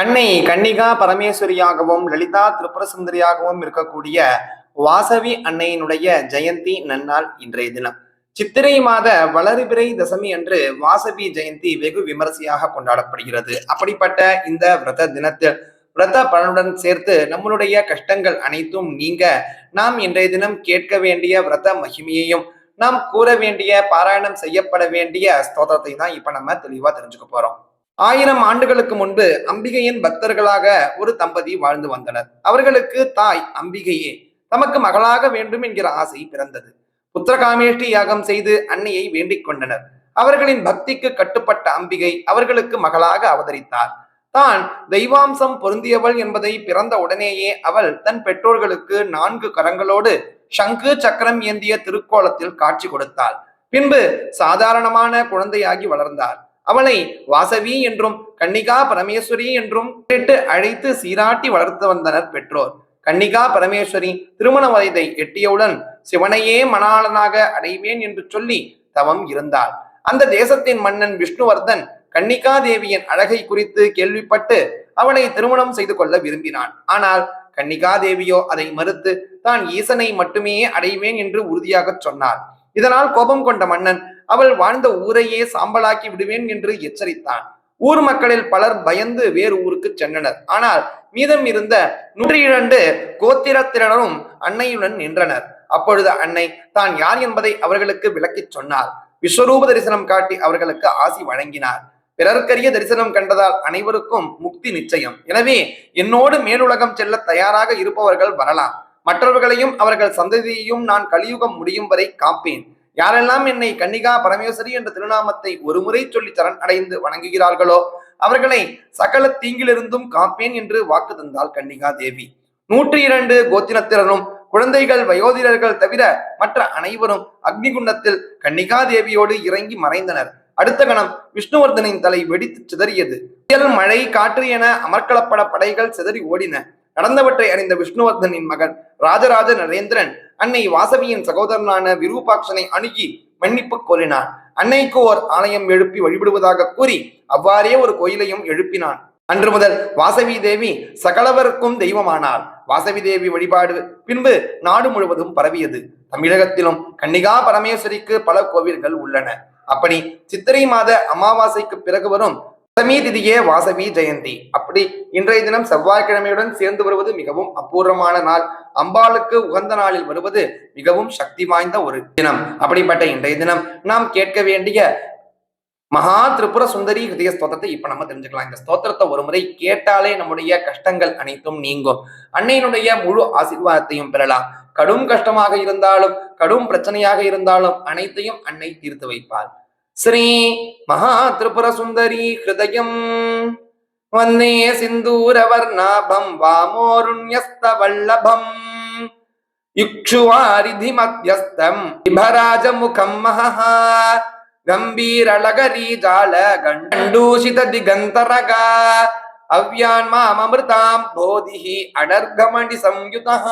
அன்னை கன்னிகா பரமேஸ்வரியாகவும் லலிதா திரிபுர சுந்தரியாகவும் இருக்கக்கூடிய வாசவி அன்னையினுடைய ஜெயந்தி நன்னாள் இன்றைய தினம். சித்திரை மாத வளர்பிறை தசமி அன்று வாசவி ஜெயந்தி வெகு விமரிசையாக கொண்டாடப்படுகிறது. அப்படிப்பட்ட இந்த விரத தினத்தில் விரத பலனுடன் சேர்த்து நம்மளுடைய கஷ்டங்கள் அனைத்தும் நீங்க நாம் இன்றைய தினம் கேட்க வேண்டிய விரத மகிமையையும் நாம் கூற வேண்டிய பாராயணம் செய்யப்பட வேண்டிய ஸ்தோதத்தை தான் இப்ப நம்ம தெளிவா தெரிஞ்சுக்க போறோம். ஆயிரம் ஆண்டுகளுக்கு முன்பு அம்பிகையின் பக்தர்களாக ஒரு தம்பதி வாழ்ந்து வந்தனர். அவர்களுக்கு தாய் அம்பிகையே. தமக்கு மகளாக வேண்டும் என்கிற ஆசை பிறந்தது. புத்திரகாமேஷ்டி யாகம் செய்து அன்னையை வேண்டிக் கொண்டனர். அவர்களின் பக்திக்கு கட்டுப்பட்ட அம்பிகை அவர்களுக்கு மகளாக அவதரித்தார். தான் தெய்வாம்சம் பொருந்தியவள் என்பதை பிறந்த உடனேயே அவள் தன் பெற்றோர்களுக்கு நான்கு கரங்களோடு சங்கு சக்கரம் ஏந்திய திருக்கோலத்தில் காட்சி கொடுத்தாள். பின்பு சாதாரணமான குழந்தையாகி வளர்ந்தார் அவளை வாசவி என்றும் கன்னிகா பரமேஸ்வரி என்றும் கேட்டு அழைத்து சீராட்டி வளர்த்து வந்தனர் பெற்றோர். கன்னிகா பரமேஸ்வரி திருமண வயதை எட்டியவுடன் சிவனையே மணாளனாக அடைவேன் என்று சொல்லி தவம் இருந்தாள். அந்த தேசத்தின் மன்னன் விஷ்ணுவர்தன் கன்னிகா தேவியின் அழகை குறித்து கேள்விப்பட்டு அவளை திருமணம் செய்து கொள்ள விரும்பினான். ஆனால் கன்னிகா தேவியோ அதை மறுத்து தான் ஈசனை மட்டுமே அடைவேன் என்று உறுதியாக சொன்னார் இதனால் கோபம் கொண்ட மன்னன் அவள் வாழ்ந்த ஊரையே சாம்பலாக்கி விடுவேன் என்று எச்சரித்தான். ஊர் மக்களில் பலர் பயந்து வேறு ஊருக்கு சென்றனர். ஆனால் மீதம் இருந்த நூற்றி இரண்டு கோத்திரத்தினரும் அன்னையுடன் நின்றனர். அப்பொழுது அன்னை தான் யார் என்பதை அவர்களுக்கு விளக்கிச் சொன்னார் விஸ்வரூப தரிசனம் காட்டி அவர்களுக்கு ஆசி வழங்கினார். பிறர்க்கரிய தரிசனம் கண்டதால் அனைவருக்கும் முக்தி நிச்சயம். எனவே என்னோடு மேலுலகம் செல்ல தயாராக இருப்பவர்கள் வரலாம். மற்றவர்களையும் அவர்கள் சந்ததியையும் நான் கலியுகம் முடியும் வரை காப்பேன். யாரெல்லாம் என்னை கன்னிகா பரமேஸ்வரி என்ற திருநாமத்தை ஒருமுறை சொல்லி சரண் அடைந்து வணங்குகிறார்களோ அவர்களை சகல தீங்கிலிருந்தும் காப்பேன் என்று வாக்கு தந்தாள் கன்னிகா தேவி. நூற்றி இரண்டு கோத்திரத்தினரும் குழந்தைகள் வயோதிகர்கள் தவிர மற்ற அனைவரும் அக்னிகுண்டத்தில் கன்னிகா தேவியோடு இறங்கி மறைந்தனர். அடுத்த கணம் விஷ்ணுவர்தனின் தலை வெடித்து சிதறியது. புயல் மழை காற்று என அமர்க்களப்பட படைகள் சிதறி ஓடின. நடந்தவற்றை அறிந்த விஷ்ணுவர்தனின் மகன் ராஜராஜ நரேந்திரன் அன்னை வாசவியின் சகோதரனான விரூபாட்சனை அணுகி மன்னிப்பு கோரினான். அன்னைக்கு ஓர் ஆலயம் எழுப்பி வழிபடுவதாக கூறி அவ்வாறே ஒரு கோயிலையும் எழுப்பினான். அன்று முதல் வாசவி தேவி சகலவருக்கும் தெய்வமானார் வாசவி தேவி வழிபாடு பின்பு நாடு முழுவதும் பரவியது. தமிழகத்திலும் கன்னிகா பரமேஸ்வரிக்கு பல கோவில்கள் உள்ளன. அப்படி சித்திரை மாத அமாவாசைக்கு பிறகு வரும் தசமி திதியே வாசவி ஜெயந்தி. அப்படி இன்றைய தினம் செவ்வாய்க்கிழமையுடன் சேர்ந்து வருவது மிகவும் அபூர்வமான நாள். அம்பாளுக்கு உகந்த நாளில் வருவது மிகவும் சக்தி வாய்ந்த ஒரு தினம். அப்படிப்பட்ட இன்றைய தினம் நாம் கேட்க வேண்டிய மகா திரிபுர சுந்தரி ஹிருதய ஸ்தோத்திரத்தை இப்ப நம்ம தெரிஞ்சுக்கலாம். இந்த ஸ்தோத்திரத்தை ஒரு முறை கேட்டாலே நம்முடைய கஷ்டங்கள் அனைத்தும் நீங்கும். அன்னையினுடைய முழு ஆசீர்வாதத்தையும் பெறலாம். கடும் கஷ்டமாக இருந்தாலும் கடும் பிரச்சனையாக இருந்தாலும் அனைத்தையும் அன்னை தீர்த்து வைப்பார் श्री महात्रिपुरसुन्दरी हृदयम् वन्दे सिन्दूरवर्णाभं वामोरुण्यस्तवल्लभम् युक्षुवारिधिमध्यस्थं विभराजमुखं महः गम्भीरलगरीजाल गण्डूषितदिगन्तरगा अव्यान्मामृतां बोधिः अनर्घमणि संयुतः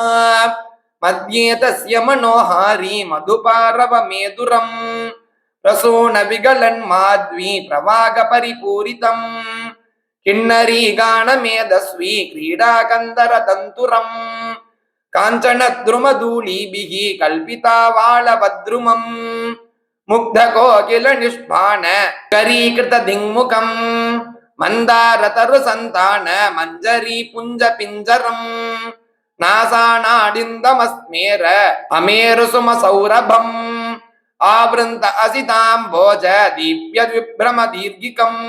मध्ये तस्य मनोहारी मधुपारवमेदुरम् ரசோன விகலன் மாத்வி பிரவாக பரிபூரிதம். கிண்ணரி கான மேதஸ்வி கிரீடாகந்தர தந்துரம். காஞ்சன துருமதூலீபிகி கல்பிதா வாழபத்ருமம். முக்த கோகில நிஷ்பான கரீகிருத திங்முகம். மந்தாரதரு சந்தான மஞ்சரி புஞ்ச பிஞ்சரம். நாசானாடிந்தமஸ்மேர அமேரு சும சௌரபம். आवृन्त असिताम्भोज दीप्यद्विभ्रम दीर्घिकम्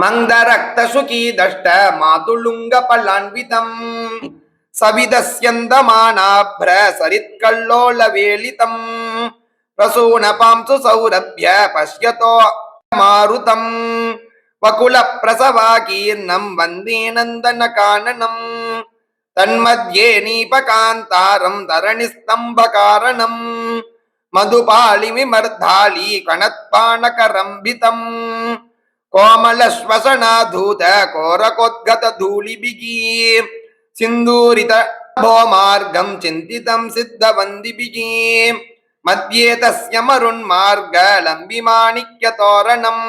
मन्दरक्तशुकी दष्ट मातुलुङ्गपलान्वितम् सविदस्यन्दमानाभ्र सरित्कल्लोलवेलितम् प्रसूनपांसु सौरभ्य पश्यतो मारुतम् वकुलप्रसवाकीर्णम् वन्दे नन्दनकाननम् तन्मध्ये नीपकान्तारम् धरणिस्तम्भकारणम् मधुपालिमिमर्धाली कणत्पाणकरम्भितम् कोमलश्वसनाधूत कोरकोद्गतधूलिभिः सिन्दूरित भोमार्गम् चिन्तितम् सिद्धवन्दिभिः मध्ये तस्य मरुन्मार्ग लम्बिमाणिक्यतोरणम्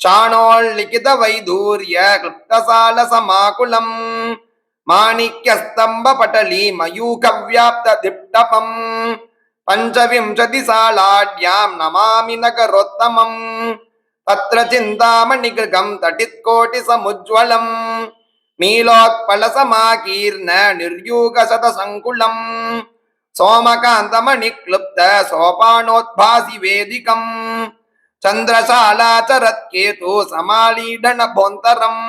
शाणोल्लिखित वैदूर्य क्लुप्तसाल समाकुलम् माणिक्यस्तम्भ पटली मयूखव्याप्त दिप्टपम् पञ्चविंशतिसालाढ्यां नमामि नगरोत्तमम् तत्र चिन्तामणिगृगम् तटित्कोटिसमुज्ज्वलम् नीलोत्पलसमाकीर्ण निर्यूगशतसङ्कुलम् सोमकान्तमणिक्लुप्त सोपानोद्भासि वेदिकम् चन्द्रशालाचरत्केतु समालीढनभोन्तरम्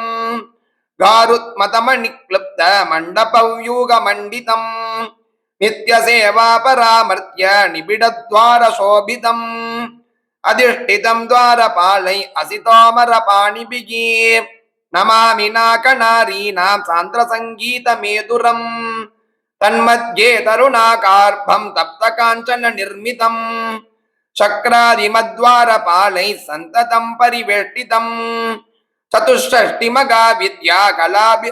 गारुत्मतमणिक्लुप्त मण्डपव्यूगमण्डितम् नित्यसेवापरामर्त्य निबिडद्वारशोभितम् अधिष्ठितम् द्वारपालै असितोमरपाणिभिः नमामि नाकनारीणाम् सान्द्रसङ्गीतमेधुरम् तन्मध्ये तरुणाकार्भम् तप्तकाञ्चन निर्मितम् शक्रादिमद्वारपालैः सन्ततम् परिवेष्टितम् चतुष्षष्टिमगा विद्या कलाभि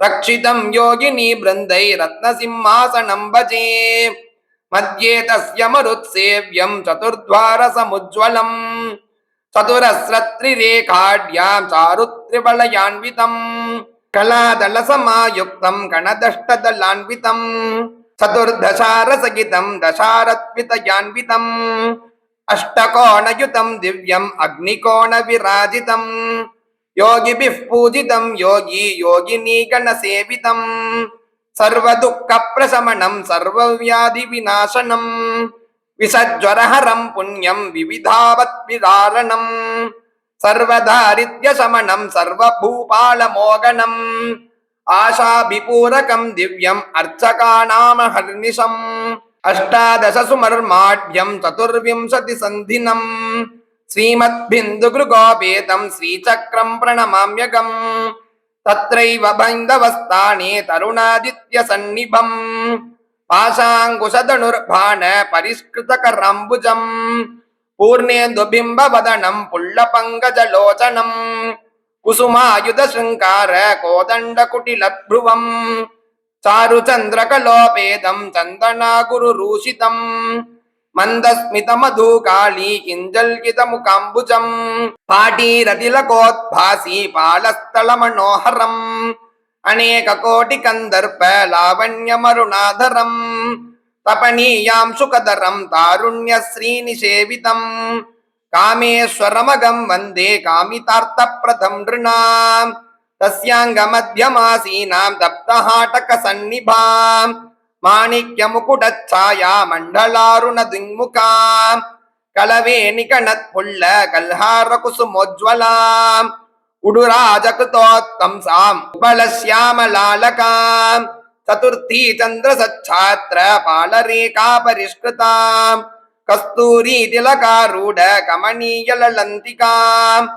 ரக்ஷிதம் யோகினி பிருந்தை ரத்ன சிம்மாசனம் பஜே மத்தியே தஸ்ய மருத்சேவ்யம் சதுர்த்வார சமுஜ்வலம் சதுரஸ்ரத்ரிரேகாட்யாம் சாருத்ரிபலயான்விதம் கலாதலசமாயுக்தம் கணதஷ்டதலான்விதம் சதுர்தசாரசகிதம் தசாரத்விதயான்விதம் அஷ்டகோணயுதம் திவ்யம் அக்னிகோண விராஜிதம் யோகிபிப் பூஜிதம் யோகி யோகினீ கணசேவிதம் சர்வதுக்க பிரசமணம் சர்வவியாதி விநாசனம் விசஜ்வரஹரம் புண்ணியம் விவிதாவத் விதாரணம். சர்வதாரித்ய சமணம் சர்வபூபால மோகனம் ஆஷாபிபூரகம் திவ்யம் அர்ச்சகாநாம ஹர்நிஷம் அஷ்டாதச சுமர்மாட்யம் சதுர்விம்சதி சந்தினம் श्रीमद्बिन्दुगृगोपेतम् श्रीचक्रम् प्रणमाम्यगम् तत्रैव बैन्दवस्थाने तरुणादित्यसन्निभम् पाशाङ्कुशधनुर्भाण परिष्कृतकराम्बुजम् पूर्णेन्दुबिम्बवदनम् पुल्लपङ्कजलोचनम् कुसुमायुधशृङ्गार कोदण्डकुटिलभ्रुवम् चारुचन्द्रकलोपेदम् चन्दनागुरुरूषितम् మందస్మితమధూకాళీ కింజల్కితముకాంబుజం పాటీరతిలకోద్భాసీ పాలస్థల మనోహరం అనేక కోటి కందర్ప లావణ్యమరుణాధరం తపనీయాం సుఖదరం తారుణ్య శ్రీనిషేవితం కామేశ్వరమగం వందే కామితార్థప్రథం నృణాం తస్యాంగమధ్యమాసీనాం దప్తహాటక సన్నిభాం மாணிக்க முகுடச்சாயா மண்டலாருண திங்முகாம் கலவே நிகணத் புள்ள கல்ஹார குசுமோஜ்வலாம் உடுராஜகுதோத்தம் சாம் உபலஸ்யாமலாலகாம் சதுர்த்தி சந்திர சச்சாத்திர பாலரேகா பரிஷ்கிருதாம் கஸ்தூரி திலகாரூட கமணீய லலந்திகாம்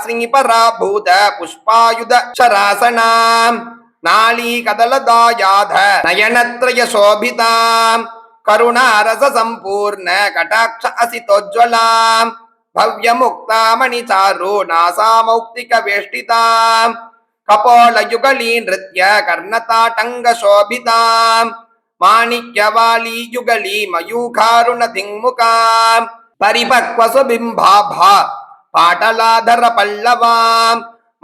ஸ்ரீபராபூத புஷ்பாயுத சராசனாம் नालीकदलदायाध नयनत्रय शोभिताम् करुणारस सम्पूर्ण कटाक्ष असितोज्ज्वलाम् भव्यमुक्तामणिचारु नासामौक्तिकवेष्टिताम्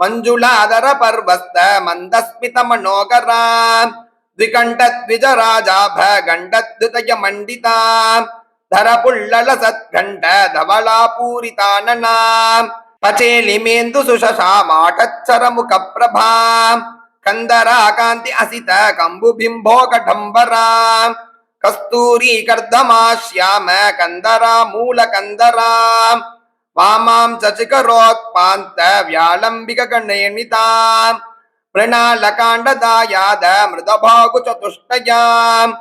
மஞ்சுளாதர பர்வஸ்த மந்தஸ்மித மனோகரா திகண்டத்விஜராஜாப கண்டத்விதய மண்டிதா தரபுள்ளல சத்கண்ட தவளா பூரிதானனா பச்சேலிமேந்து சுஷசாமாட்டச்சரமுக பிரபாம் கந்தரா காந்தி அசித கம்புபிம்போ கடம்பராம் கஸ்தூரி கர்தமாஷ்யாம கந்தரா மூல கந்தராம் வாமாம் சசிகரோத் பாந்த வியாழம்பிக கண்ணயனிதாம் பிரணாலகாண்டதாயாத மிருதபாகு சதுஷ்டயாம்.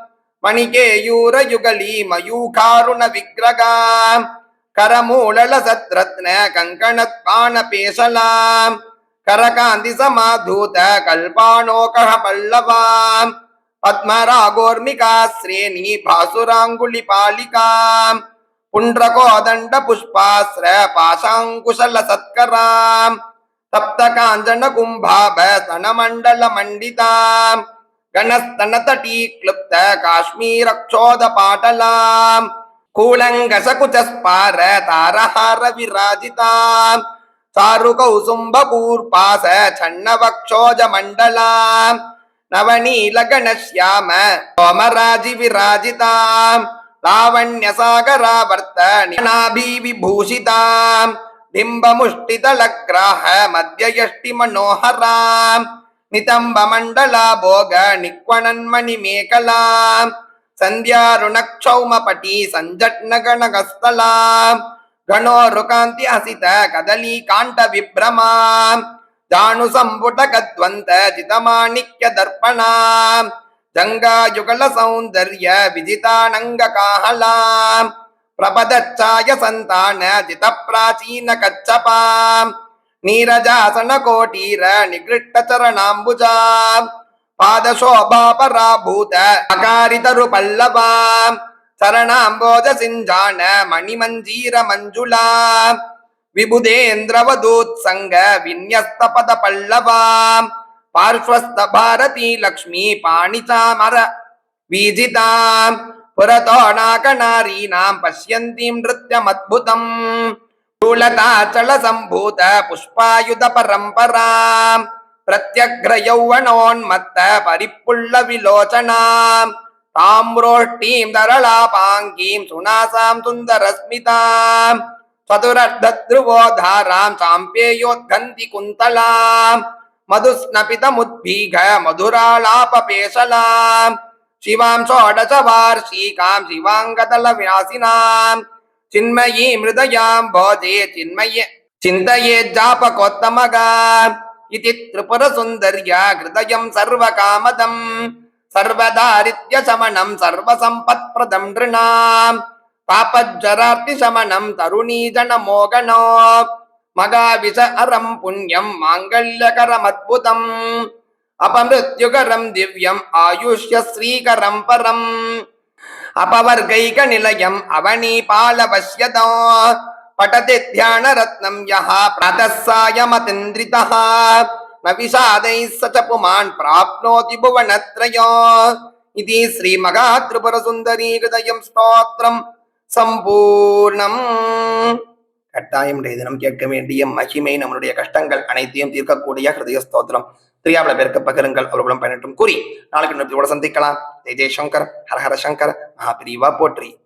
மணிகேயூரயுகலீ மயூகாருண விக்கிரகாம். கரமூலல சத்ரத்ன கங்கணத் பான பேசலாம். கரகாந்தி சமாதூத கல்பானோகஹ பல்லவாம். பத்மராகோர்மிகா ஸ்ரேணி பாசுராங்குலி பாலிகாம். पुण्ड्रकोदण्ड पुष्पास्र पाशाङ्कुशल सत्कराम् सप्त काञ्चन कुम्भाभ स्तनमण्डल मण्डिताम् गणस्तनतटी क्लुप्त काश्मीरक्षोद पाटलाम् कूलङ्गशकुचस्पार तारहार विराजिताम् चारुकौसुम्बपूर्पास छन्नवक्षोज मण्डलाम् नवनीलगणश्याम सोमराजि विराजिताम् मध्ययष्टि मनोहराम् नितम्बमण्डला भोग निक्वणन्मणिमेखलाम् सन्ध्यारुणक्षौमपटी सञ्जट्नगणगस्थलाम् गणोरुकान्ति हसित कदलीकाण्डविभ्रमाम् जानुसम्पुटगद्वन्त जितमाणिक्यदर्पणाम् கங்காயுகல சௌந்தர்ய விஜிதானங்க காஹலாம் பிரபதச்சாய சந்தான ஜித பிராச்சீன கச்சபாம் நீரஜாசன கோட்டீர நிகிருட்ட சரணாம்புஜாம் பாதசோபாபராபூத அகாரிதரு பல்லவாம் சரணாம்போஜ சிஞ்சான மணிமஞ்சீர மஞ்சுளாம் விபுதேந்திரவதூத் சங்க விநியஸ்த பத பல்லவாம் ಪಾರ್ಶ್ವಸ್ಥಭಾರತಿ ಲಕ್ಷ್ಮೀ ಪಾಣಿತಾಮರ ವಿಜಿತಾಂ ಪುರತೋ ನಾಕನಾರೀನಾಂ ಪಶ್ಯಂತೀಂ ನೃತ್ಯಮದ್ಭುತಂ ಸ್ಥೂಲತಾಚಲ ಸಂಭೂತ ಪುಷ್ಪಾಯುಧ ಪರಂಪರಾಂ ಪ್ರತ್ಯಗ್ರ ಯೌವನೋನ್ಮತ್ತ ಪರಿಪುಳ್ಳ ವಿಲೋಚನಾಂ ತಾಮ್ರೋಷ್ಟೀಂ ದರಳಾಪಾಂಗೀಂ ಸುಣಾಸಾಂ ಸುಂದರಸ್ಮಿತಾಂ ಚತುರರ್ಧಧ್ರುವೋಧಾರಾಂ ಚಾಂಪೇಯೋದ್ಧಂತಿ ಕುಂತಲಾಂ मधुस्नपितमुद्भीघ मधुरालापपेशलाम् शिवां षोडश वार्षिकां शिवाङ्गदलव्यासिनां चिन्मयी मृदयां भोजे चिन्मये चिन्तये जापकोत्तमगा इति त्रिपुरसुन्दर्या हृदयं सर्वकामदम् सर्वदारिद्र्यशमनं सर्वसम्पत्प्रदं नृणाम् पापज्जरार्तिशमनं மகாவிஷ அறம் புண்ணியம் மாங்கல்யகரம் அற்புதம் அபமிருத்யுகரம் திவ்யம் ஆயுஷ்ய ஸ்ரீகரம் பரம். அபவர்கைக நிலையம் அவனி பாலவசியதோ பட்டதி தியான ரத்னம் யஹா பிரதசாயமதிந்திரிதா நவிஷாதை ச புமான் பிராப்னோதி புவனத்ரயோ. இது ஸ்ரீ மகா திரிபுர சுந்தரி ஹிருதயம் ஸ்தோத்திரம் சம்பூர்ணம். கட்டாயம் இன்றைய தினம் கேட்க வேண்டிய மகிமை நம்மளுடைய கஷ்டங்கள் அனைத்தையும் தீர்க்கக்கூடிய ஹிருதய ஸ்தோத்திரம் திரியாவில பேருக்கு பகிருங்கள். அவர்களும் பயனற்றும் கூறி நாளைக்கு இன்னொரு சந்திக்கலாம். ஜெய் ஜெய்சங்கர் ஹரஹர சங்கர் மகாபிரிவா போற்றி.